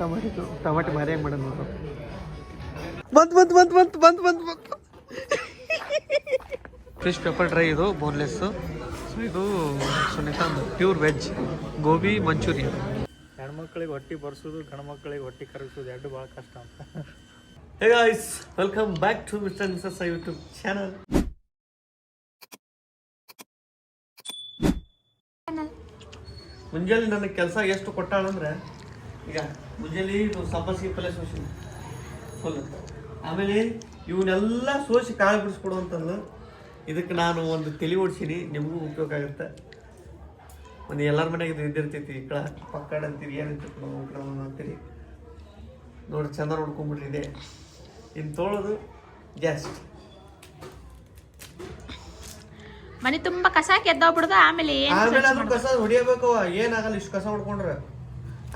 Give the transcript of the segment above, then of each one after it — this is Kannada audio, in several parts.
ಟಮಾಟಿದು ಟಮಾಟಿ ಮಾರಿ ಹೆಂಗೆ ಮಾಡೋದು ನೋಡು. ಬಂತು ಬಂತು ಬಂತು ಬಂತು ಬಂತು ಬಂತು ಬಂತು ಫಿಶ್ ಪೆಪ್ಪರ್ ಡ್ರೈ ಇದು ಬೋನ್ಲೆಸ್ಸು ಸೊ ಇದು Sunita pure veg gobi Manchurian ಹೆಣ್ಮಕ್ಳಿಗೆ ಹೊಟ್ಟಿ ಬರ್ಸೋದು ಗಂಡು ಮಕ್ಕಳಿಗೆ ಹೊಟ್ಟಿ ಕರಗಿಸೋದು ಎರಡು ಭಾಳ ಕಷ್ಟ ಅಂತ. Hey guys welcome back to Mr Mrs YouTube channel ಮುಂಜಾನೆ ನನಗೆ ಕೆಲಸ ಎಷ್ಟು ಕೊಟ್ಟಾಳಂದ್ರೆ ಈಗ ಮುಂಜಾನೆ ಇದು ಸಬ್ಬಸಿಗೆ ಪಲ್ಯ ಸೋಸಿ ಫುಲ್ ಆಮೇಲೆ ಇವನ್ನೆಲ್ಲ ಸೋಸಿ ಕಾಳು ಬಿಡಿಸ್ಕೊಡುವಂಥದ್ದು ಇದಕ್ಕೆ ನಾನು ಒಂದು ತಲೆ ಓಡಿಸೀನಿ ನಿಮಗೂ ಉಪಯೋಗ ಆಗುತ್ತೆ. ಒಂದು ಎಲ್ಲರ ಮನೆಗೆ ಇದು ಇದ್ದಿರ್ತೈತಿ ಈ ಕಡೆ ಪಕ್ಕಡ ಅಂತೀರಿ ಏನಂತ ಅಂತೀರಿ ನೋಡಿ ಚಂದ ನೋಡ್ಕೊಂಬಿಡ್ರಿ ಇದೆ. ಇನ್ನು ತೋಳೋದು ಜಾಸ್ತಿ. ಮನೆ ತುಂಬಾ ಕಸ ಕೆದ್ದೋಗ್ಬಿಡ್ದು ಆಮೇಲೆ ಆಮೇಲೆ ಕಸ ಹೊಡಿಯಬೇಕು ಏನಾಗಲ್ಲ ಇಷ್ಟು ಕಸ ಹೊಡ್ಕೊಂಡ್ರೆ.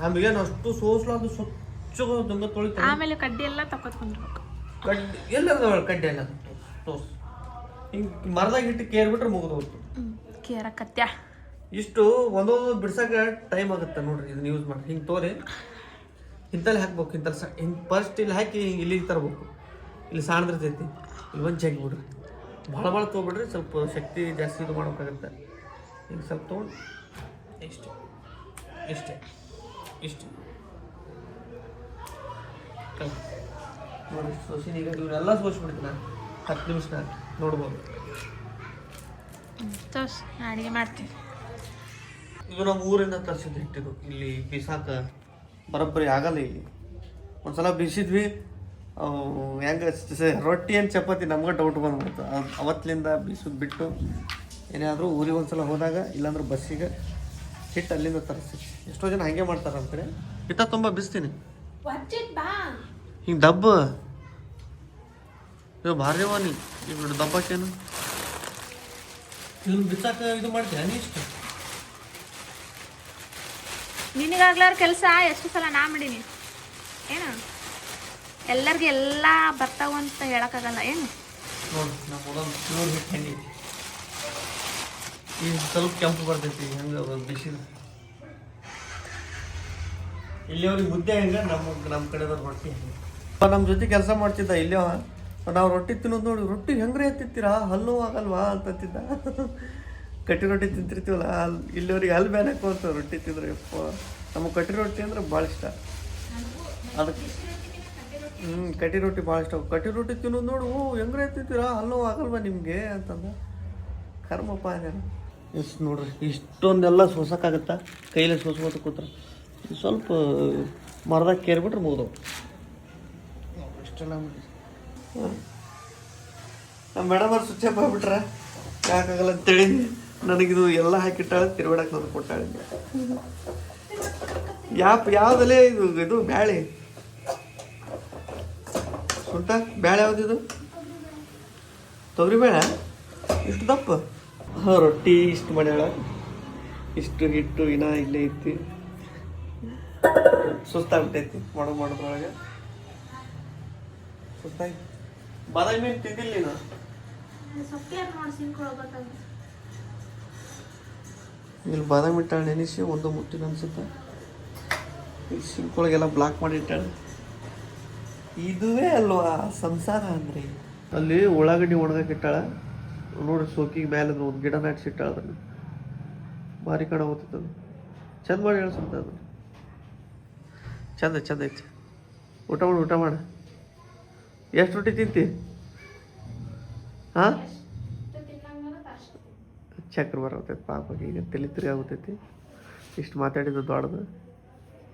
ಆಮೇಲೆ ಅಷ್ಟು ಸೋಸ್ಲಾದು ಸ್ವಚ್ಛ ದುಂಗ ತೊಳಿತ ಆಮೇಲೆ ಕಡ್ಡಿ ಎಲ್ಲ ತಕೊತ್ಕೊಂಡ್ಬೇಕು ಕಡ್ಡಿ ಎಲ್ಲ ಕಡ್ಡಿ ಎಲ್ಲ ತೋಸ್ ಹಿಂಗೆ ಮರದಾಗ ಇಟ್ಟು ಕೇರ್ಬಿಟ್ರೆ ಮುಗಿದು ಹೋಗ್ತು. ಕೇರ ಕತ್ಯ. ಇಷ್ಟು ಒಂದೊಂದು ಬಿಡ್ಸಕ್ಕೆ ಟೈಮ್ ಆಗುತ್ತೆ ನೋಡ್ರಿ ಇದನ್ನ ಯೂಸ್ ಮಾಡಿ. ಹಿಂಗೆ ತೋರಿ. ಇಂತಲ್ಲಿ ಹಾಕ್ಬೇಕು ಇಂತಲ್ಲಿ ಸ ಹಿಂಗೆ ಫಸ್ಟ್ ಇಲ್ಲಿ ಹಾಕಿ ಹಿಂಗೆ ಇಲ್ಲಿಗೆ ತರಬೇಕು. ಇಲ್ಲಿ ಸಾಣದಿರ್ತೈತಿ ಇಲ್ಲಿ ಒಂದು ಚೆಕ್ ಬಿಡ್ರಿ. ಭಾಳ ಭಾಳ ತೊಗೊಬಿಡ್ರಿ ಸ್ವಲ್ಪ ಶಕ್ತಿ ಜಾಸ್ತಿ ಇದು ಮಾಡ್ಬೇಕಾಗತ್ತೆ. ಹಿಂಗೆ ಸ್ವಲ್ಪ ತೊಗೊಂಡು ಇಷ್ಟೇ ಇಷ್ಟೇ. ಇಷ್ಟೇ. ನೋಡಿ ಸೋಸಿನ ಈಗ ಇವನ್ನೆಲ್ಲ ಸೋಸ್ಬಿಡ್ತೀನಿ? ನಾನು ಹತ್ತು ನಿಮಿಷ ನೋಡ್ಬೋದು. ತೋರ್ಸ್ ಅಡಿಗೆ ಮಾಡ್ತೀನಿ. ಇದು ನಮ್ಮ ಊರಿಂದ ತರಿಸಿದ್ದು ಹಿಟ್ಟಿದು. ಇಲ್ಲಿ ಬಿಸಾಕ ಬರೋಬ್ಬರಿ ಆಗಲ್ಲ ಇಲ್ಲಿ. ಒಂದ್ಸಲ ಬೀಸಿದ್ವಿ ಅವು ಹೆಂಗೆ ರೊಟ್ಟಿ ಏನು ಚಪಾತಿ ನಮ್ಗೆ ಡೌಟ್ ಬಂದ್ಬಿಡ್ತು. ಅವತ್ತಿಂದ ಅವತ್ತಿನಿಂದ ಬಿಟ್ಟು ಬಿಟ್ಟು ಏನಾದರೂ ಊರಿಗೆ ಒಂದ್ಸಲ ಹೋದಾಗ ಇಲ್ಲಾಂದ್ರೆ ಬಸ್ಸಿಗೆ ಹಿಟ್ಟು ಅಲ್ಲಿಂದ ತರಿಸಿ. ಎಷ್ಟೋ ಜನ ಹಾಗೆ ಮಾಡ್ತಾರೆ ನಮ್ಮ ಕಡೆ. ಹಿಟ್ಟ ತುಂಬ ಬಿಸ್ತೀನಿ. ಹಿಂಗೆ ದಬ್ಬ. ಇದು ಭಾರಿ ನೀ. ಈಗ ನೋಡಿ ದಬ್ಬಕ್ಕೇನು? ಇದನ್ನು ಬಿಸಾಕ ಇದು ಮಾಡ್ತೀಯ ನೀ ಇಷ್ಟು? ನಿನಗಾಗ್ಲಾರ ಕೆಲಸ? ಎಷ್ಟು ಸಲ ನಾ ಮಾಡೀನಿ? ಏನು? ಎಲ್ಲರಿಗೂ ಎಲ್ಲ ಬರ್ತಾವಂತ ಹೇಳಕ್ಕಾಗಲ್ಲ ಏನು? ನೋಡಿ ನಮ್ಮ ಹಿಟ್ಟು ಹೆಂಗೈತಿ ಈಗ ಸ್ವಲ್ಪ ಕೆಂಪು ಬರ್ತೈತಿ, ಹೆಂಗೆ ಬಿಸಿಲು. ಇಲ್ಲಿ ಅವ್ರಿಗೆ ಮುದ್ದೆ ಹೆಂಗೆ? ನಮ್ಮ ನಮ್ಮ ಕಡೆದವ್ರ ರೊಟ್ಟಿ ನಮ್ಮ ಜೊತೆ ಕೆಲಸ ಮಾಡ್ತಿದ್ದ ಇಲ್ಲೇ ನಾವು ರೊಟ್ಟಿ ತಿನ್ನೋದು ನೋಡಿ, ರೊಟ್ಟಿ ಹೆಂಗ್ರೆ ತಿಂತೀರಾ ಹಲ್ಲು ಆಗಲ್ವಾ ಅಂತಂತಿದ್ದ. ಕಟ್ಟಿ ರೊಟ್ಟಿ ತಿಂತಿರ್ತೀವಲ್ಲ ಅಲ್ಲಿ ಇಲ್ಲಿವ್ರಿಗೆ ಅಲ್ಲಿ ರೊಟ್ಟಿ ತಿಂದ್ರೆ ಯಪ್ಪ. ನಮಗೆ ಕಟ್ಟಿ ರೊಟ್ಟಿ ಅಂದ್ರೆ ಭಾಳ ಇಷ್ಟ. ಅದಕ್ಕೆ ಹ್ಞೂ ಕಟ್ಟಿ ರೊಟ್ಟಿ ಭಾಳ ಇಷ್ಟ. ಕಟ್ಟಿ ರೊಟ್ಟಿ ತಿನ್ನೋದು ನೋಡು ಹೆಂಗ್ರೆ ತಿಂತೀರಾ ಹಲ್ಲು ಆಗಲ್ವಾ ನಿಮಗೆ ಅಂತಂದ. ಕರ್ಮಪ್ಪ, ಅದೇನು. ಎಷ್ಟು ನೋಡ್ರಿ ಇಷ್ಟೊಂದೆಲ್ಲ ಸೋಸಕ್ಕಾಗತ್ತಾ? ಕೈಲೇ ಸೋಸ್ಕೋತ ಕೂತ್ರ. ಸ್ವಲ್ಪ ಮರದಾಗ ಕೇರ್ಬಿಟ್ರೆ ಮುಗ್ದವು ಇಷ್ಟೆಲ್ಲ ನಮ್ಮ ಮೇಡಮ್ ಅವ್ರು ಸ್ವಿಚ್ ಆಫ್ ಆಗ್ಬಿಟ್ರೆ. ಯಾಕಾಗಲ್ಲ ಅಂತೇಳಿ ನನಗಿದು ಎಲ್ಲ ಹಾಕಿಟ್ಟಾಳೆ ತಿರುಗಾಡಕ್ ನನಗೆ ಕೊಟ್ಟಾಳೆ. ಯಾಪ್ ಯಾವುದಲ್ಲೇ ಇದು ಇದು ಬ್ಯಾಳೆ. ಸುಂಟ ಬ್ಯಾಳೆ ಯಾವ್ದಿದು ತೊಗರಿ ಬೇಳೆ ಇಷ್ಟು ದಪ್ಪ. ಹಾಂ ರೊಟ್ಟಿ ಇಷ್ಟು ಮಾಡ್ಯಾಳ? ಇಷ್ಟು ಹಿಟ್ಟು ಇನ್ನ ಇಲ್ಲೇ ಐತಿ. ಸುಸ್ತಾಗ್ಬಿಟ್ಟೈತಿ ಮಾಡೋ ಮಾಡೋದ್ರೊಳಗೆ ಸುಸ್ತಾಗಿ ಬಾದಾಮಿ ಮೀನು ತಿಂದಿಲ್ಲ ನೀನು? ಇಲ್ಲಿ ಬಾದಾಮಿ ಇಟ್ಟಾಳೆ ನೆನೆಸಿ ಒಂದು ಮುಟ್ಟಿನ ಅನ್ಸುತ್ತೆ. ಇಲ್ಲಿ ಸಿಂಕ್ ಒಳಗೆಲ್ಲ ಬ್ಲಾಕ್ ಮಾಡಿ ಇಟ್ಟಾಳೆ. ಇದುವೇ ಅಲ್ವಾ ಸಂಸಾರ ಅಂದ್ರೆ? ಅಲ್ಲಿ ಉಳ್ಳಾಗಡ್ಡಿ ಒಣಗಕ್ಕೆ ಇಟ್ಟಾಳ. ನೋಡಿ ಸೋಕಿಗೆ ಮೇಲೆ ಒಂದು ಗಿಡ ನಾಟಿಸಿಟ್ಟಾಳ ಅದನ್ನು ಭಾರಿ ಕಣ ಹೋಗ್ತೈತೆ ಅದು. ಚಂದ ಮಾಡಿ ಹೇಳ್ಸಂತ ಅದನ್ನು ಚಂದ ಚಂದ ಐತಿ. ಊಟ ಮಾಡು ಊಟ ಮಾಡು. ಎಷ್ಟು ರೊಟ್ಟಿ ತಿಂತಿ? ಹಾಂ? ಚಕ್ರ ಬರತೈತಿ ಪಾಪ. ಈಗ ತಲೆ ತಿರುಗಾಗುತ್ತೈತಿ ಇಷ್ಟು ಮಾತಾಡಿದ್ದು ದೊಡ್ಡದು.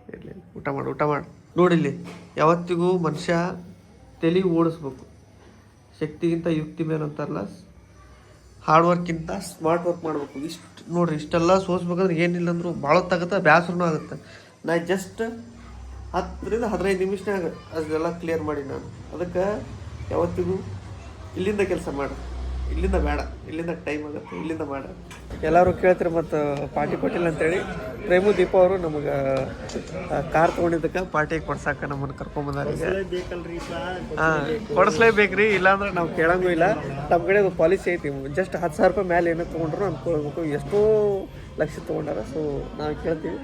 ಇರಲಿ ಊಟ ಮಾಡು ಊಟ ಮಾಡು. ನೋಡಿಲ್ಲಿ ಯಾವತ್ತಿಗೂ ಮನುಷ್ಯ ತಲೆ ಓಡಿಸ್ಬೇಕು. ಶಕ್ತಿಗಿಂತ ಯುಕ್ತಿ ಮೇಲೆ ಅಂತಾರಲ್ಲ ಹಾರ್ಡ್ ವರ್ಕ್ಕಿಂತ ಸ್ಮಾರ್ಟ್ ವರ್ಕ್ ಮಾಡಬೇಕು. ಇಷ್ಟು ನೋಡ್ರಿ, ಇಷ್ಟೆಲ್ಲ ಸೋಸ್ಬೇಕಂದ್ರೆ ಏನಿಲ್ಲ ಅಂದರೂ ಭಾಳ ಹೊತ್ತಾಗುತ್ತೆ, ಬ್ಯಾಸರನೂ ಆಗುತ್ತೆ. ನಾ ಜಸ್ಟ್ ಹತ್ತರಿಂದ ಹದಿನೈದು ನಿಮಿಷನಾಗ ಅದೆಲ್ಲ ಕ್ಲಿಯರ್ ಮಾಡಿ ನಾನು. ಅದಕ್ಕೆ ಯಾವತ್ತಿಗೂ ಇಲ್ಲಿಂದ ಕೆಲಸ ಮಾಡು. ಇಲ್ಲಿಂದ ಬೇಡ, ಇಲ್ಲಿಂದ ಟೈಮ್ ಆಗುತ್ತೆ, ಇಲ್ಲಿಂದ ಬೇಡ. ಎಲ್ಲರೂ ಕೇಳ್ತಾರೆ ಮತ್ತು ಪಾರ್ಟಿ ಕೊಟ್ಟಿಲ್ಲ ಅಂತೇಳಿ. ಪ್ರೇಮು ದೀಪ ಅವರು ನಮಗೆ ಕಾರ್ ತೊಗೊಂಡಿದ್ದಕ್ಕೆ ಪಾರ್ಟಿ ಕೊಡ್ಸಾಕ ನಮ್ಮನ್ನು ಕರ್ಕೊಂಬಂದಾರ ಈಗ. ಬೇಕಲ್ರಿ ಹಾಂ ಕೊಡಿಸ್ಲೇಬೇಕ್ರಿ, ಇಲ್ಲಾಂದ್ರೆ ನಾವು ಕೇಳಂಗೂ ಇಲ್ಲ. ನಮ್ಮ ಕಡೆ ಅದು ಪಾಲಿಸಿ ಐತಿ ಜಸ್ಟ್ ಹತ್ತು ಸಾವಿರ ರೂಪಾಯಿ ಮೇಲೆ ಏನೋ ತೊಗೊಂಡ್ರು ಕೊಡ್ಬೇಕು ಎಷ್ಟೋ ಲಕ್ಷ ತೊಗೊಂಡಾರ ಸೊ ನಾವು ಕೇಳ್ತೀವಿ.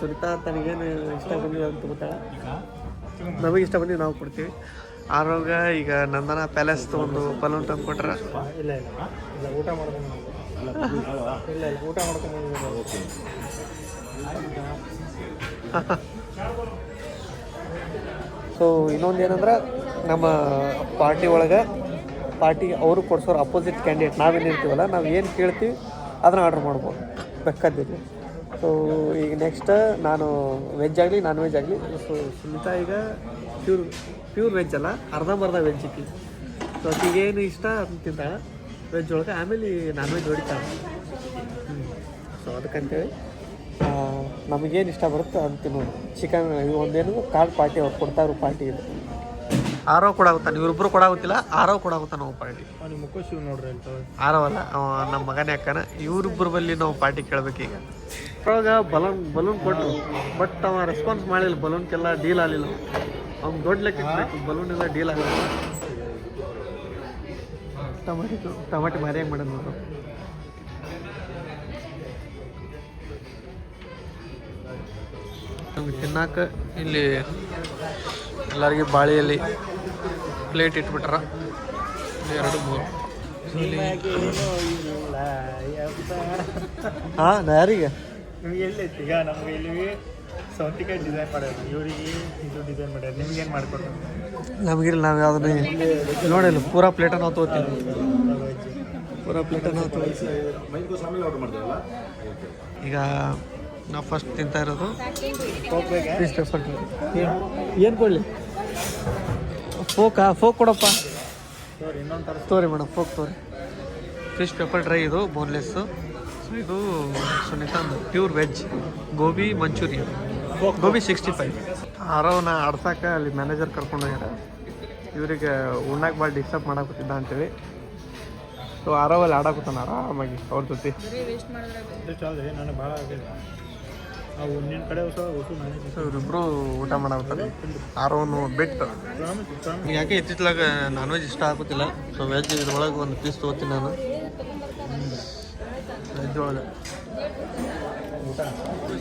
ಸುನಿತಾ, ತನಗೇನು ಇಷ್ಟ ಬಂದಿದೆ ಅಂತ ಗೊತ್ತಾಳ ನಮಗೆ ಇಷ್ಟ ಬಂದಿದ್ದು ನಾವು ಕೊಡ್ತೀವಿ. ಆರೋಗ್ಯ ಈಗ ನಂದನ ಪ್ಯಾಲೇಸ್ ಒಂದು ಬಲೂನ್ ತಂದು ಕೊಟ್ರ? ಇಲ್ಲ ಇಲ್ಲ. ಇಲ್ಲ ಊಟ ಮಾಡ್ಕೊಂಡು ಇಲ್ಲ ಇಲ್ಲ ಊಟ ಮಾಡ್ಕೊಂಡು ಸೊ ಇನ್ನೊಂದು ಏನಂದ್ರೆ ನಮ್ಮ ಪಾರ್ಟಿ ಒಳಗೆ ಪಾರ್ಟಿ ಅವರು ಕೊಡ್ಸೋರು ಅಪೋಸಿಟ್ ಕ್ಯಾಂಡಿಡೇಟ್ ನಾವೇನು ಇರ್ತೀವಲ್ಲ ನಾವು ಏನು ಕೇಳ್ತೀವಿ ಅದನ್ನ ಆರ್ಡ್ರ್ ಮಾಡ್ಬೋದು. ಬೇಕಾದಿಲ್ಲ ಸೊ ಈಗ ನೆಕ್ಸ್ಟ್ ನಾನು ವೆಜ್ ಆಗಲಿ ನಾನ್ ವೆಜ್ ಆಗಲಿ. ಸೊ ಸುನಿತಾ ಈಗ ಪ್ಯೂರ್ ಪ್ಯೂರ್ ವೆಜ್ ಅಲ್ಲ ಅರ್ಧಂಬರ್ಧ ವೆಜ್ ಇಕ್ಕಿ ಸೊ ಏನು ಇಷ್ಟ ಅದನ್ನ ತಿಂತಾಳೆ. ವೆಜ್ ಒಳಗೆ ಆಮೇಲೆ ನಾನ್ ವೆಜ್ ಹೊಡಿತಾಳೆ ಸೊ ಅದಕ್ಕಂತೇಳಿ ನಮಗೇನು ಇಷ್ಟ ಬರುತ್ತೆ ಅಂತ ತಿನ್ನೋದು ಚಿಕನ್ ಇದು ಒಂದೇನು ಕಾರ್ಡ್ ಪಾರ್ಟಿ ಅವ್ರು ಕೊಡ್ತಾರು ಪಾರ್ಟಿ ಇದು. ಆರೋ ಕೊಡಾಗುತ್ತಾನೆ ಇವರಿಬ್ಬರು ಕೊಡಾಗುತ್ತಿಲ್ಲ ಆರೋ ಕೊಡಾಗುತ್ತಾನೆ ನಾವು ಪಾರ್ಟಿ? ಮುಖ ಶಿವ್ ನೋಡ್ರಿ ಅಂತ. ಆರೋ ಅಲ್ಲ ನಮ್ಮ ಮಗನೇ ಅಕ್ಕನ. ಇವರಿಬ್ಬರು ಬಲ್ಲಿ ನಾವು ಪಾರ್ಟಿ ಕೇಳ್ಬೇಕೀಗ ಅವಾಗ ಬಲೂನ್ ಬಲೂನ್ ಕೊಟ್ಟರು ಬಟ್ ಅವ ರೆಸ್ಪಾನ್ಸ್ ಮಾಡಿಲ್ಲ. ಬಲೂನ್ಗೆಲ್ಲ ಡೀಲ್ ಆಗಲಿಲ್ಲ. ಅವ್ನು ದೊಡ್ಡ ಲೆಕ್ಕ ಬಲೂನ್ ಎಲ್ಲ ಡೀಲ್ ಆಗಲಿಲ್ಲ. ಟಮಾಟಿ ಟಮಾಟಿ ಮಾರಿ ಹೆಂಗೆ ಮಾಡೋದು ನೋಡು. ನಮ್ಗೆ ತಿನ್ನಾಕ ಇಲ್ಲಿ ಎಲ್ಲರಿಗೆ ಬಾಳೆಯಲ್ಲಿ ಪ್ಲೇಟ್ ಇಟ್ಬಿಟ್ರ. ಎರಡು ಮೂರು. ಹಾಂ ಯಾರಿಗೆ? ನಿಮ್ಗೆ ಎಲ್ಲೈತಿ ಈಗ ನಮ್ಗೆ ಇಲ್ಲಿ ಸೌತಿಕಾಯಿ ಡಿಸೈನ್ ಮಾಡ್ಯಾರ ಇವರಿಗೆ ಇದು ಡಿಸೈನ್ ಮಾಡ್ಯಾರ ನಿಮ್ಗೆ ಏನು ಮಾಡ್ಕೊಡ್ತಾರೆ ನಮಗಿಲ್ಲ ನಾವು ಯಾವ್ದು ನೋಡಿಲ್ಲ ಪೂರಾ ಪ್ಲೇಟ್ ನಾವು ತೊಗೋತೀವಿ ಪೂರಾ ಪ್ಲೇಟ ನಾವು ತೊಗೋತೀವಿ ಈಗ ನಾವು ಫಸ್ಟ್ ತಿಂತಾ ಇರೋದು. ಫಿಶ್ ಪೆಪ್ಪರ್ ಏನು ಕೊಡಲಿ? ಫೋಕಾ ಫೋಕ್ ಕೊಡಪ್ಪ. ಸರಿ ಇನ್ನೊಂದು ತೋರಿ ಮೇಡಮ್ ಫೋಕ್ ತೋರಿ ಫಿಶ್ ಪೆಪ್ಪರ್ ಡ್ರೈ ಇದು ಬೋನ್ಲೆಸ್ಸು ಸೊ ಇದು Sunita pure veg gobi Manchurian. Gobi sixty five ಆರವನ್ನ ಆಡ್ಸಾಕ ಅಲ್ಲಿ ಮ್ಯಾನೇಜರ್ ಕರ್ಕೊಂಡು ಹೋಗ್ಯಾರ. ಇವ್ರಿಗೆ ಉಣ್ಣಾಕ ಭಾಳ ಡಿಸ್ಟರ್ಬ್ ಮಾಡಾಕತ್ತಿದ್ದ ಅಂತೇಳಿ. ಸೊ ಆರವಲ್ಲಿ ಆಡಾಕತ್ತಾನ ಆರಾಮಾಗಿ ಅವ್ರ ಜೊತೆ. ಇವರಿಬ್ರು ಊಟ ಮಾಡಾಕತ್ತಾರೆ. ಆರವನು ಬಿಟ್ಟು. ಯಾಕೆ ಇತ್ತಿತ್ತಲಾಗ ನಾನ್ ವೆಜ್ ಇಷ್ಟ ಆಗುತ್ತಿಲ್ಲ ಸೊ ವೆಜ್ ಇದ್ರೊಳಗೆ ಒಂದು ಪೀಸ್ ತೊಗೋತೀನಿ ನಾನು. ಒಳಗೆ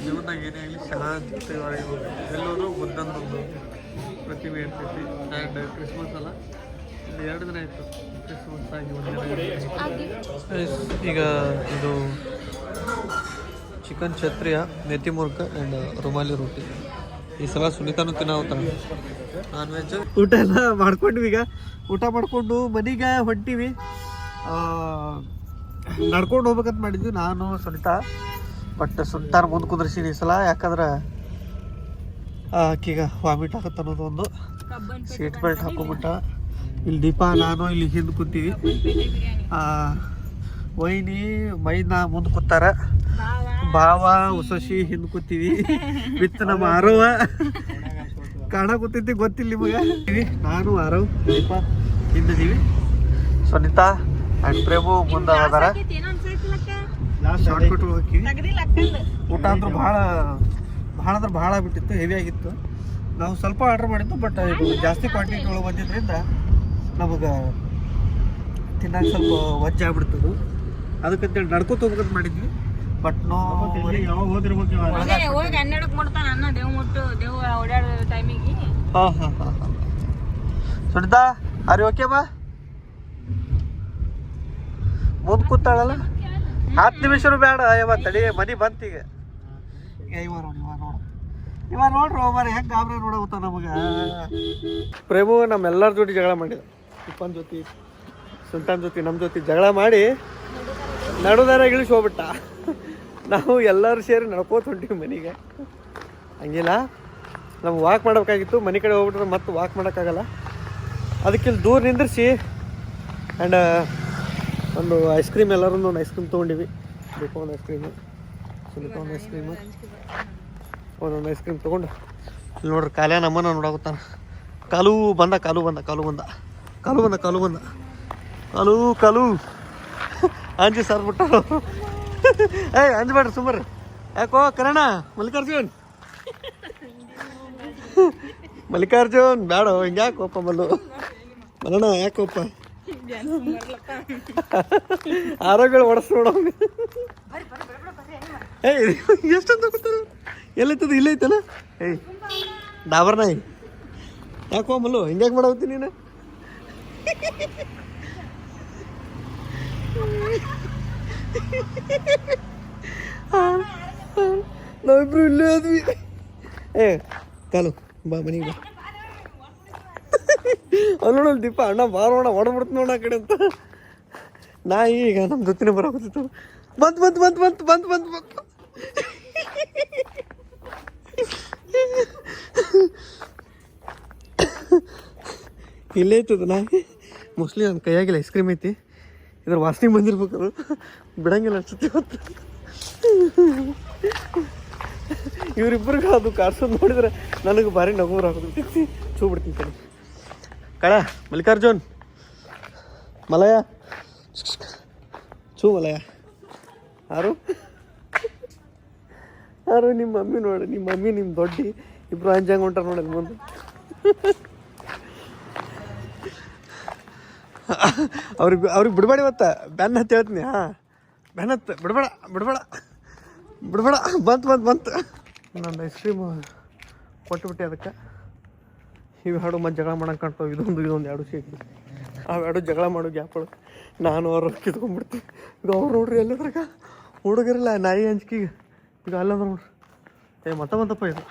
ಜೀವನದಾಗ ಏನೇ ಆಗಲಿ ಶಾಂತಿ ಎಲ್ಲರೂ ಒಂದೊಂದೊಂದು ಪ್ರತಿಮೆ ಇರ್ತೈತಿ ಆ್ಯಂಡ್ ಕ್ರಿಸ್ಮಸ್ ಅಲ್ಲ ಎರಡು ದಿನ ಆಯಿತು. ಕ್ರಿಸ್ಮಸ್ ಆಗಿ ಈಗ ಇದು ಚಿಕನ್ ಛತ್ರಿಯ ನೆತಿ ಮುರ್ಕ ಆ್ಯಂಡ್ ರುಮಾಲಿ ರೊಟ್ಟಿ ಈ ಸಲ ಸುನೀತಾನು ತಿನ್ನೋತಾನೆ ನಾನ್ ವೆಜ್ ಊಟ ಎಲ್ಲ ಮಾಡ್ಕೊಂಡ್ವಿ ಈಗ. ಊಟ ಮಾಡ್ಕೊಂಡು ಮನೆಗೆ ಹೊಂಟಿವಿ. ಆ, ನಡ್ಕೊಂಡು ಹೋಗ್ಬೇಕಂತ ಮಾಡಿದ್ವಿ ನಾನು, ಸುನಿತಾ. ಬಟ್ ಸುಂಟಾನ ಮುಂದೆ ಕುಂದ್ರಿಸಿನಿ ಸಲ, ಯಾಕಂದ್ರೆ ಆಕೀಗ ವಾಮಿಟ್ ಆಗತ್ತೆ ಅನ್ನೋದು ಒಂದು ಸೀಟ್ ಬೆಲ್ಟ್ ಹಾಕೊಂಬಿಟ್ಟ. ಇಲ್ಲಿ ದೀಪ, ನಾನು ಇಲ್ಲಿ ಹಿಂದೆ ಕೂತೀವಿ. ವೈನಿ, ಮೈನ ಮುಂದೆ ಕೂತಾರ. ಭಾವ, ಉಸಶಿ ಹಿಂದೆ ಕೂತೀವಿ. ವಿತ್ ನಮ್ಮ ಆರವ. ಕಾಣ ಕೂತೈತಿ ಗೊತ್ತಿಲ್ಲ ನಿಮಗೆ. ನಾನು, ಆರವ್, ದೀಪ ಹಿಂದಿದ್ದೀವಿ. ಸುನಿತಾ ಆ್ಯಂಡ್ ಪ್ರೇಮು ಮುಂದೆ ಹೋಗಿ ಊಟ ಅಂದ್ರೆ ಭಾಳ ಭಾಳ ಅಂದ್ರೆ ಭಾಳ ಆಗ್ಬಿಟ್ಟಿತ್ತು ಹೆವಿ ಆಗಿತ್ತು. ನಾವು ಸ್ವಲ್ಪ ಆರ್ಡರ್ ಮಾಡಿದ್ದು ಬಟ್ ಇದು ಜಾಸ್ತಿ ಕ್ವಾಂಟಿಟಿ ಒಳಗೆ ಬಂದಿದ್ದರಿಂದ ನಮಗೆ ತಿನ್ನಕ್ಕೆ ಸ್ವಲ್ಪ ವಜ್ಜೆ ಆಗ್ಬಿಡ್ತದು. ಅದಕ್ಕಂತೇಳಿ ನಡ್ಕೊತ ಹೋಗ್ಬೇಕಂತ ಮಾಡಿದ್ವಿ. ಬಟ್ ನೋ ಯಾವಾಗ ಹೋದಿರ್ಬೇಕು ಇವಾಗ? ಹೋಗಿ ಹನ್ನೆರಡಕ್ಕೆ ಮಾಡ್ತಾನ ಅನ್ನ ದೇವ್ ಮುಟ್ಟು ದೇವ್ ಓಡಾಡೋ ಟೈಮಿಗೆ ಹಾಂ ಹಾಂ ಹಾಂ ಹಾಂ. ಸುನಿತಾ ಅರಿ ಓಕೆ ಬಾ? ಮುಂದೆ ಕೂತಾಳಲ್ಲ? ಹತ್ತು ನಿಮಿಷನು ಬೇಡ ಯವ್ವ ತಡಿ ಮನಿ ಬಂತೀಗ ಈಗ. ನೋಡಿ ಇವ ನೋಡು. ಇವ ನೋಡ್ರಿ ಒಬ್ಬರು ಹೆಂಗೆ ಗಾಬ್ರೆ ನೋಡಗುತ್ತ ನಮಗೆ? ಪ್ರೇಮು ನಮ್ಮೆಲ್ಲರ ಜೊತೆ ಜಗಳ ಮಾಡಿದ. ಉಪ್ಪನ್ ಜೊತೆ ಸುಲ್ತಾನ್ ಜೊತೆ ನಮ್ಮ ಜೊತೆ ಜಗಳ ಮಾಡಿ ನಡುದಾರ ಇಳಿಸಿ ಹೋಗ್ಬಿಟ್ಟ. ನಾವು ಎಲ್ಲರೂ ಸೇರಿ ನಡ್ಕೋತ ಹೊಂಟಿವಿ ಮನೆಗೆ. ಹಂಗಿಲ್ಲ. ನಮ್ಗೆ ವಾಕ್ ಮಾಡಬೇಕಾಗಿತ್ತು ಮನೆ ಕಡೆ ಹೋಗ್ಬಿಟ್ರೆ ಮತ್ತೆ ವಾಕ್ ಮಾಡೋಕ್ಕಾಗಲ್ಲ. ಅದಕ್ಕಿಲ್ಲಿ ದೂರ ನಿಂದ್ರಿಸಿ ಆ್ಯಂಡ್ ಒಂದು ಐಸ್ ಕ್ರೀಮ್ ಎಲ್ಲರೂ ಒಂದು ಐಸ್ ಕ್ರೀಮ್ ತೊಗೊಂಡಿವಿ. ಒಂದು ಐಸ್ ಕ್ರೀಮು ಒಂದು ಐಸ್ ಕ್ರೀಮು ಒಂದೊಂದು ಐಸ್ ಕ್ರೀಮ್ ತೊಗೊಂಡು. ಇಲ್ಲಿ ನೋಡ್ರಿ ಕಾಲ್ಯ ನಮ್ಮನ್ನ ನೋಡಾಗುತ್ತಾನ ಕಾಲು ಬಂದ ಕಾಲು ಬಂದ ಕಾಲು ಬಂದ. ಕಾಲು ಬಂದ ಕಾಲು ಬಂದ. ಕಾಲು ಕಾಲು. ಅಂಜಿ ಸರ್ ಬಿಟ್ಟು ಏಯ್ ಅಂಜಬೇಡ್ರಿ ಸುಮ್ಮರಿ ಯಾಕೋ ಕರಣ ಮಲ್ಲಿಕಾರ್ಜುನ್. ಮಲ್ಲಿಕಾರ್ಜುನ್ ಬೇಡ ಹಿಂಗ್ಯಾಕೆ ಕೋಪ ಮಲ್ಲು. ಮಲ್ಲಣ್ಣ ಯಾಕೆ ಕೋಪ ಆರೋಗ್ಯ ಒಡಸ್ ನೋಡೋ ಏಯ್, ಎಷ್ಟಂತ ಕೂತಾರ ಎಲ್ಲೈತದ? ಇಲ್ಲೇ ಐತಲ್ಲ? ಏಯ್ ಡಾಬರ್ ನಾಯಿ ಯಾಕೋ ಮಲ್ಲು? ಹಿಂಗ್ಯಾಕೆ ಮಾಡಾವತ್ತಿ ನೀನು? ನಾವಿಬ್ರು ಇಲ್ಲೇ ಆದ್ವಿ. ಏ, ಕಾಲು, ಬಾ ಮನೆಗೆ ಬಾ. ಅಲ್ಲಿ ನೋಡಲ್ ದೀಪ ಅಣ್ಣ ಬಾರೋಣ ಹೊಡ್ಬಿಡ್ತು ನೋಡ ಕಡೆ ಅಂತ. ನಾ ಈಗ ನಮ್ಮ ಜೊತೆನೇ ಬರೋಕತ್ತಿತ್ತು ಬಂತು ಬಂತು ಬಂತು ಬಂತು ಬಂತು ಬಂತು ಬಂತು ಇಲ್ಲೇ ಇತ್ತು ನಾ. ಮೋಸ್ಟ್ಲಿ ನನ್ನ ಕೈಯಾಗಿಲ್ಲ, ಐಸ್ ಕ್ರೀಮ್ ಐತಿ. ಇದ್ರ ವಾಸನೆ ಬಂದಿರ್ಬೇಕು ಅದು. ಬಿಡಂಗಿಲ್ಲ ಅನ್ಸುತ್ತೆ ಇವತ್ತು. ಇವರಿಬ್ಬರಿಗೂ ಅದು ಕಾರ್ಸೋದು ನೋಡಿದ್ರೆ ನನಗೆ ಭಾರಿ ನಗು ಬರಾಕತ್ತೈತಿ ಚೂ ಬಿಡ್ತೀನಿ ಕಳ, ಮಲ್ಲಿಕಾರ್ಜುನ್. ಮಲಯ. ಚೂ ಮಲಯ. ಯಾರು? ಯಾರು ನಿಮ್ಮ ಮಮ್ಮಿ ನೋಡಿ ನಿಮ್ಮ ಮಮ್ಮಿ ನಿಮ್ಮ ದೊಡ್ಡಿ ಇಬ್ಬರು ಅಂಜಂಗೆ ಹೊಂಟಾರ ನೋಡಿ ಮುಂದೆ. ಅವ್ರಿಗೆ ಅವ್ರಿಗೆ ಬಿಡಬೇಡಿ ಇವತ್ತ ಬೆನ್ನ ಹತ್ತಿ ಹೇಳ್ತೀನಿ, ಹಾಂ. ಬೆನ್ನ ಹತ್ತು, ಬಿಡಬೇಡ ಬಿಡಬೇಡ. ಬಿಡಬೇಡ, ಬಂತು ಬಂತು ಬಂತು. ನಂದು ಐಸ್ ಕ್ರೀಮ್ ಕೊಟ್ಬಿಟ್ಟೆ ಅದಕ್ಕೆ. ಇವು ಎರಡು ಮತ್ತೆ ಜಗಳ ಮಾಡೋಕೆ ಕಾಣ್ತಾವೆ. ಇದೊಂದು ಇದೊಂದು ಎರಡು ಶೇಕ್. ಎರಡು ಜಗಳ ಮಾಡೋ ಗ್ಯಾಪ್ಗಳು ನಾನು ಅವ್ರು ಕಿತ್ಕೊಂಡ್ಬಿಡ್ತೀನಿ. ಈಗ ಅವ್ರು ನೋಡ್ರಿ ಎಲ್ಲದ್ರಾಗ? ಹುಡುಗರಿಲ್ಲ ನಾಯಿ ಹಂಚ್ಕಿಗೆ ಈಗ ಅಲ್ಲಂದ್ರೆ ನೋಡ್ರಿ. ಏ, ಮತ್ತ ಬಂದಪ್ಪ ಇದು?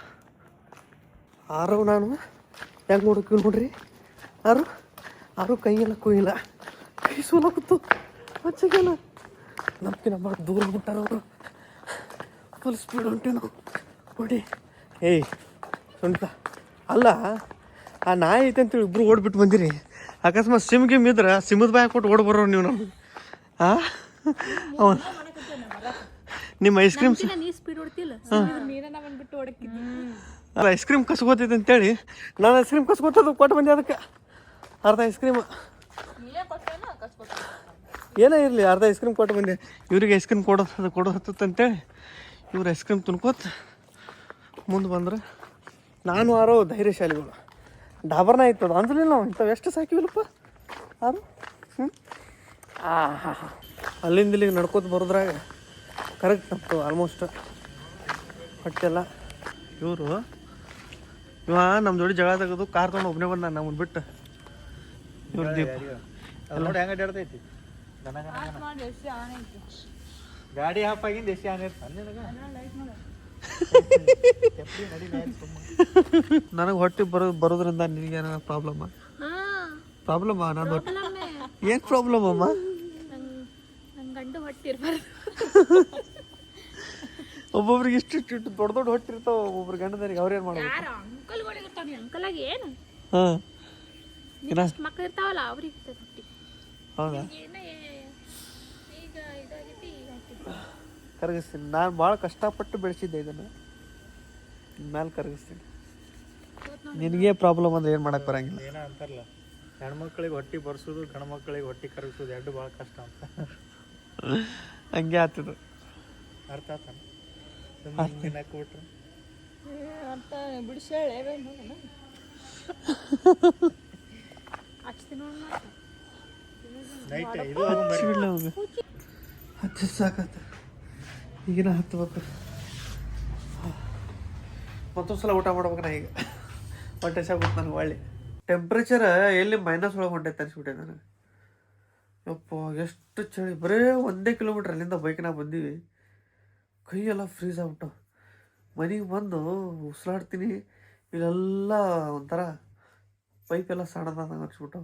ಆರು ನಾನು. ಹೆಂಗೆ ನೋಡಕ್ಕೆ ನೋಡ್ರಿ? ಆರು? ಆರು ಕೈಯೆಲ್ಲ ಕುಯ್ಯಿಲ್ಲ. ಕೈ ಸೋಲಾಗುತ್ತು ಹಚ್ಚಗೆಲ್ಲ ನಮ್ಗೆ ನಮ್ಮ ದೂರ ಬಿಟ್ಟಾರ ಅವರು. ಫುಲ್ ಸ್ಪೀಡ್ ಹೊಂಟಿ ನಾವು ಹೊಡಿ. ಏಯ್ ಸುಂಟ ಅಲ್ಲ ಆ ನಾಯಿ ಐತೆ ಅಂತೇಳಿ ಇಬ್ರು ಓಡ್ಬಿಟ್ಟು ಬಂದಿರಿ. ಅಕಸ್ಮಾತ್ ಸಿಮ್ ಗಿಮ್ ಇದ್ರೆ ಸಿಮ್ಮದ ಬಾಯ್ ಕೊಟ್ಟು ಓಡ್ ಬರೋರು ನೀವು ನಮ್ಗೆ. ಹಾಂ ಅವನು ನಿಮ್ಮ ಐಸ್ ಕ್ರೀಮ್ ಅಲ್ಲ ಐಸ್ ಕ್ರೀಮ್ ಕಸ್ಕೋತೈತೆ ಅಂತೇಳಿ ನಾನು ಐಸ್ ಕ್ರೀಮ್ ಕಸ್ಕೋತದು ಕೊಟ್ಟು ಬಂದೆ ಅದಕ್ಕೆ. ಅರ್ಧ ಐಸ್ ಕ್ರೀಮ್. ಏನೇ ಇರಲಿ ಅರ್ಧ ಐಸ್ ಕ್ರೀಮ್ ಕೊಟ್ಟು ಬಂದೆ. ಇವ್ರಿಗೆ ಐಸ್ ಕ್ರೀಮ್ ಕೊಡೋದು ಕೊಡೋ ಹತ್ತತ್ತು ಅಂತೇಳಿ ಇವ್ರು ಐಸ್ ಕ್ರೀಮ್ ತುಂಬ್ಕೋತ ಮುಂದೆ ಬಂದ್ರೆ ನಾನು ಆರೋ ಧೈರ್ಯಶಾಲಿಗಳು. ಡಾಬರ್ನ ಆಯ್ತದ? ಅಂದ್ರಲಿಲ್ಲ ನಾವು ಇಂಥವು ಎಷ್ಟು ಸಾಕಿವಿಲ್ಲಪ್ಪ? ಅದು ಹ್ಞೂ ಆ ಹಾ ಹಾಂ ಅಲ್ಲಿಂದ ಇಲ್ಲಿಗೆ ನಡ್ಕೋತ ಬರೋದ್ರಾಗ ಕರೆಕ್ಟ್ ತಪ್ಪು ಆಲ್ಮೋಸ್ಟ್ ಹೊಟ್ಟೆಲ್ಲ. ಇವರು? ಇವ ನಮ್ಮ ಜೋಡಿ ಜಗಳ ತೆಗೆದು ಕಾರ್ ತೊಗೊಂಡು ಒಬ್ಬನೇ ಬಂದ ನಮ್ಮನ್ನು ಬಿಟ್ಟು. ಇವ್ರ ದೀಪ. ನೋಡಿ ಹೆಂಗೆ ಅಡ್ಡಾಡ್ತೈತಿ. ಗಾಡಿ ಹಾಪ್ ಆಗಿಂದ ಎಸಿ ಆನ್ ಇರ್ತ? ನನಗೆ ಹೊಟ್ಟೆ ಬರೋ ಬರೋದ್ರಿಂದ ನಿನಗೆ ಏನಾರ ಪ್ರಾಬ್ಲಮ್ ಪ್ರಾಬ್ಲಮ್ ನಾನು ಹೊಟ್ಟೆ ಏನು ಪ್ರಾಬ್ಲಮ್ ಅಮ್ಮ? ಒಬ್ಬೊಬ್ರಿಗೆ ಇಷ್ಟು ಇಷ್ಟು ಇಷ್ಟು ದೊಡ್ಡ ದೊಡ್ಡ ಹೊಟ್ಟೆ ಇರ್ತಾವ ಒಬ್ಬೊಬ್ರು ಗಂಡದರಿಗೆ ಅವ್ರೇನು ಮಾಡೋದು? ಏನು? ಹಾಂ. ಇರ್ತಾವಲ್ಲ ಅವ್ರಿಗೆ ಹೌದಾ ಏನ ಈಗ ಇದಾಗೈತಿ ಈಗ ಹೊಟ್ಟಿ ಕರಗಿಸ್ತೀನಿ. ನಾನು ಭಾಳ ಕಷ್ಟಪಟ್ಟು ಬೆಳೆಸಿದ್ದೆ ಇದನ್ನು. ಮ್ಯಾಲೆ ಕರಗಿಸ್ತೀನಿ. ನಿನಗೆ ಪ್ರಾಬ್ಲಮ್ ಅಂದ್ರೆ ಏನು ಮಾಡಕ್ಕೆ ಬರಂಗಿಲ್ಲ. ಏನೋ ಅಂತಾರಲ್ಲ ಹೆಣ್ಮಕ್ಳಿಗೆ ಹೊಟ್ಟಿ ಬರ್ಸೋದು ಗಂಡು ಮಕ್ಕಳಿಗೆ ಹೊಟ್ಟಿ ಕರಗಿಸೋದು ಎರಡು ಭಾಳ ಕಷ್ಟ ಅಂತ. ಹಂಗೆ ಆತದು. ಅರ್ಥ ಆತನ ಸುಮ್ಮನೆ ತಿನ್ನಕ್ಕೆ ಬಿಟ್ರೆ ಅಂತ ನೋಡ್ ನೈಟ್ ಇದು ಸಾಕತ್ತ ಈಗಿನ ಹತ್ಬೇಕು ಮತ್ತೊಂದು ಸಲ ಊಟ ಮಾಡ್ಬೇಕು ನಾ ಈಗ. ಹೊಟ್ಟೆ ಸಾಕುತ್ತೆ ನನಗೆ ಒಳ್ಳೆ. ಟೆಂಪ್ರೇಚರ್ ಎಲ್ಲಿ ಮೈನಸ್ ಒಳಗೆ ಹೊಂಟೈತೆ ಅನ್ಸ್ಬಿಟ್ಟೆ ನನಗೆ ಯಪ್ಪ, ಎಷ್ಟು ಚಳಿ. ಬರೀ ಒಂದೇ ಕಿಲೋಮೀಟ್ರ್ ಅಲ್ಲಿಂದ ಬೈಕ್ನಾಗ ಬಂದೀವಿ. ಕೈಯೆಲ್ಲ ಫ್ರೀಸ್ ಆಗ್ಬಿಟ್ಟು. ಮನೆಗೆ ಬಂದು ಉಸಿರಾಡ್ತೀನಿ. ಇಲ್ಲೆಲ್ಲ ಒಂಥರ ಪೈಪೆಲ್ಲ ಸಣ್ಣದಾಗ ಅನ್ಸ್ಬಿಟ್ಟು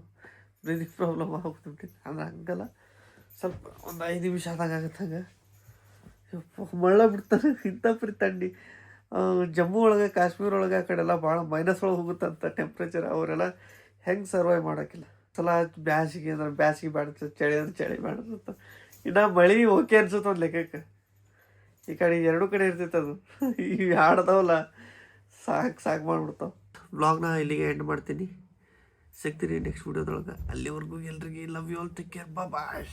ಬ್ರೀದಿಂಗ್ ಪ್ರಾಬ್ಲಮ್ ಆಗ್ಬಿಟ್ಟು ಅಂದ್ರೆ ಹಂಗಲ್ಲ. ಸ್ವಲ್ಪ ಒಂದು ಐದು ನಿಮಿಷ ಆದಂಗೆ ಆಗತ್ತೆ ಹಂಗೆ. ಮಳ್ಳ ಬಿಡ್ತಾರೆ ಇಂಥಪ್ರಿ ತಂಡಿ ಜಮ್ಮು ಒಳಗೆ, ಕಾಶ್ಮೀರ ಒಳಗೆ ಆ ಕಡೆ ಎಲ್ಲ ಭಾಳ ಮೈನಸ್ ಒಳಗೆ ಹೋಗುತ್ತಂತ ಟೆಂಪ್ರೇಚರ್ ಅವರೆಲ್ಲ ಹೆಂಗೆ ಸರ್ವೈವ್ ಮಾಡೋಕ್ಕಿಲ್ಲ. ಸಲ ಬ್ಯಾಸಿಗೆ ಅಂದ್ರೆ ಬ್ಯಾಸಿಗೆ ಬೇಡ ಚಳಿ ಅಂದ್ರೆ ಚಳಿ ಅನ್ಸುತ್ತೆ ಇನ್ನು ಮಳೆ ಓಕೆ ಅನ್ಸುತ್ತೆ ಒಂದು ಲೆಕ್ಕಕ್ಕೆ. ಈ ಕಡೆ ಎರಡು ಕಡೆ ಇರ್ತೈತೆ ಅದು. ಈ ಹಾಡ್ದವಲ್ಲ, ಸಾಕು ಸಾಕು ಮಾಡಿಬಿಡ್ತಾವೆ. ಬ್ಲಾಗ್ನ ಇಲ್ಲಿಗೆ ಎಂಡ್ ಮಾಡ್ತೀನಿ. ಸಿಗ್ತೀನಿ ನೆಕ್ಸ್ಟ್ ವೀಡಿಯೋದೊಳಗೆ ಅಲ್ಲಿವರೆಗೂ ಎಲ್ರಿಗೆ love you all take care bye